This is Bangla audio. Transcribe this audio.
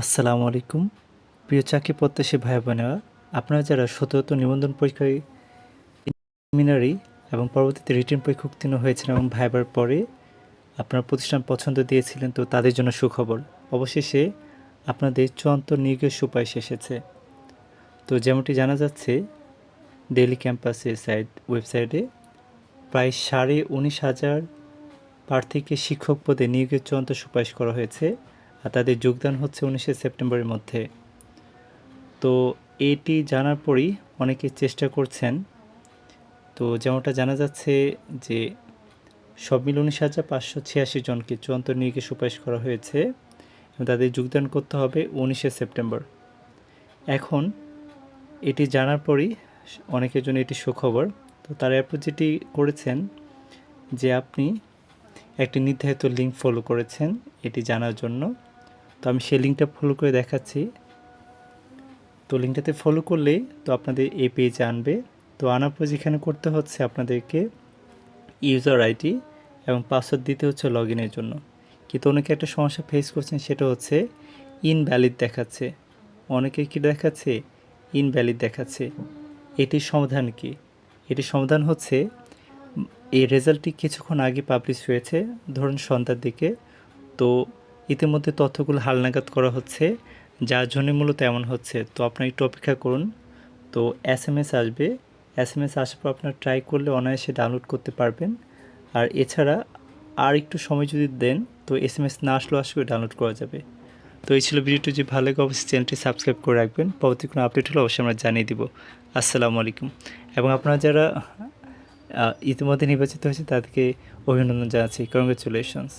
আসসালামু আলাইকুম। প্রিয় চাকরি প্রত্যাশী ভাই বোনেরা আপনারা যারা সতত নিবন্ধন পরীক্ষায় সেমিনারি এবং পরবর্তীতে রিটেন পরীক্ষা উত্তীর্ণ হয়েছেন এবং ভাইবার পরে আপনার প্রতিষ্ঠান পছন্দ দিয়েছিলেন, তো তাদের জন্য সুখবর। অবশেষে আপনাদের চূড়ান্ত নিয়োগের সুপারিশ এসেছে। তো যেমনটি জানা যাচ্ছে ডেইলি ক্যাম্পাসের সাইট ওয়েবসাইটে প্রায় সাড়ে উনিশ হাজার প্রার্থীকে শিক্ষক পদে নিয়োগের চূড়ান্ত সুপারিশ করা হয়েছে। আর তাদের যোগদান হচ্ছে উনিশে সেপ্টেম্বরের মধ্যে। তো এটি জানার পরই অনেকে চেষ্টা করছেন। তো যেমনটা জানা যাচ্ছে যে সব মিলে উনিশ হাজার পাঁচশো ছিয়াশি জনকে চূড়ান্ত নিয়োগে সুপারিশ করা হয়েছে এবং তাদের যোগদান করতে হবে উনিশে সেপ্টেম্বর। এখন এটি জানার পরই অনেকের জন্য এটি সুখবর। তো তারা এরপর যেটি করেছেন যে আপনি একটি নির্ধারিত লিঙ্ক ফলো করেছেন এটি জানার জন্য। তো আমি সেই লিঙ্কটা ফলো করে দেখাচ্ছি। তো লিঙ্কটাতে ফলো করলেই তো আপনাদের এই পেজে আনবে। তো আনার পর যেখানে করতে হচ্ছে আপনাদেরকে ইউজার আইডি এবং পাসওয়ার্ড দিতে হচ্ছে লগ ইনের জন্য। কিন্তু অনেকে একটা সমস্যা ফেস করছেন, সেটা হচ্ছে ইনভ্যালিড দেখাচ্ছে। অনেকে কি দেখাচ্ছে? ইনভ্যালিড দেখাচ্ছে। এটির সমাধান কি? এটির সমাধান হচ্ছে এই রেজাল্টটি কিছুক্ষণ আগে পাবলিশ হয়েছে, ধরুন সন্ধ্যার দিকে। তো ইতিমধ্যে তথ্যগুলো হালনাগাদ করা হচ্ছে, যার জন্য মূলত এমন হচ্ছে। তো আপনার একটু অপেক্ষা করুন। তো এস এম এস আসবে। এস এম এস আসার পর আপনার ট্রাই করলে অনায়াসে ডাউনলোড করতে পারবেন। আর এছাড়া আর একটু সময় যদি দেন, তো এস এম এস না আসলেও আসলে ডাউনলোড করা যাবে। তো এই ছিল ভিডিওটি। যদি ভালো লাগে, অবশ্যই চ্যানেলটি সাবস্ক্রাইব করে রাখবেন। পরবর্তী কোনো আপডেট হলে অবশ্যই আমরা জানিয়ে দিব। আসসালামু আলাইকুম। এবং আপনারা যারা ইতিমধ্যে নির্বাচিত হয়েছে তাদেরকে অভিনন্দন জানাচ্ছি। কংগ্রেচুলেশনস